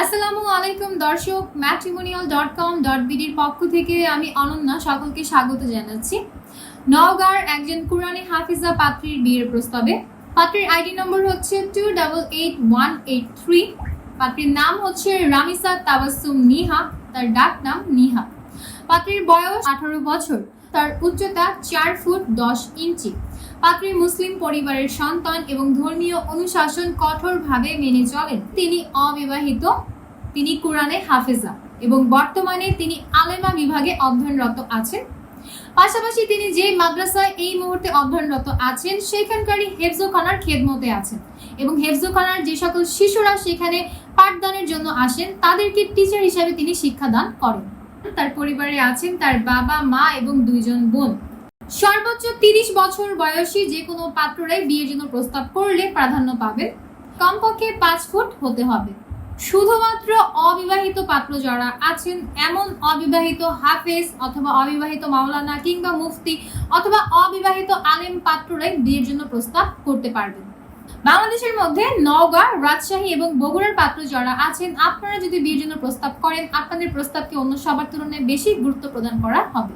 আসসালামু আলাইকুম, দর্শক ম্যাট্রিমোনিয়াল ডট কম ডট বিডির পক্ষ থেকে আমি অনন্যা সকলকে স্বাগত জানাচ্ছি। নওগাঁর একজন কুরআনে হাফিজা পাত্রীর বিয়ের প্রস্তাবে। পাত্রীর আইডি নম্বর হচ্ছে two double eight one eight three পাত্রীর নাম হচ্ছে রামিসা তাবাসুম নিহা, তার ডাক নাম নিহা। পাত্রীর বয়স আঠারো বছর, তার উচ্চতা চার ফুট দশ ইঞ্চি। পাত্রী মুসলিম পরিবারের সন্তান এবং ধর্মীয় অনুশাসন কঠোরভাবে মেনে চলেন। তিনি অবিবাহিত, তিনি কোরআনে হাফেজা এবং বর্তমানে তিনি আলেমা বিভাগে অধ্যয়নরত আছেন। পাশাপাশি তিনি যে মাদ্রাসায় এই মুহূর্তে অধ্যয়নরত আছেন, সেখানকারই হেফজোখানার খেদমতে আছেন এবং হেফজোখানার যে সকল শিশুরা সেখানে পাঠদানের জন্য আসেন, তাদেরকে টিচার হিসাবে তিনি শিক্ষাদান করেন। তার পরিবারে আছেন তার বাবা, মা এবং দুইজন বোন। সর্বোচ্চ তিরিশ বছর বয়সী যে কোনো পাত্ররাই বিয়ের জন্য প্রস্তাব করলে প্রাধান্য পাবেন কমপক্ষে পাঁচ ফুট হতে হবে। শুধুমাত্র অবিবাহিত পাত্র যারা আছেন, এমন অবিবাহিত হাফেজ অথবা অবিবাহিত মাওলানা কিংবা মুফতি অথবা অবিবাহিত আলেম পাত্ররাই বিয়ের জন্য প্রস্তাব করতে পারবেন। বাংলাদেশের মধ্যে নওগাঁ, রাজশাহী এবং বগুড়ার পাত্র যারা আছেন, আপনারা যদি বিয়ের জন্য প্রস্তাব করেন, আপনাদের প্রস্তাবকে অন্য সবার তুলনায় বেশি গুরুত্ব প্রদান করা হবে।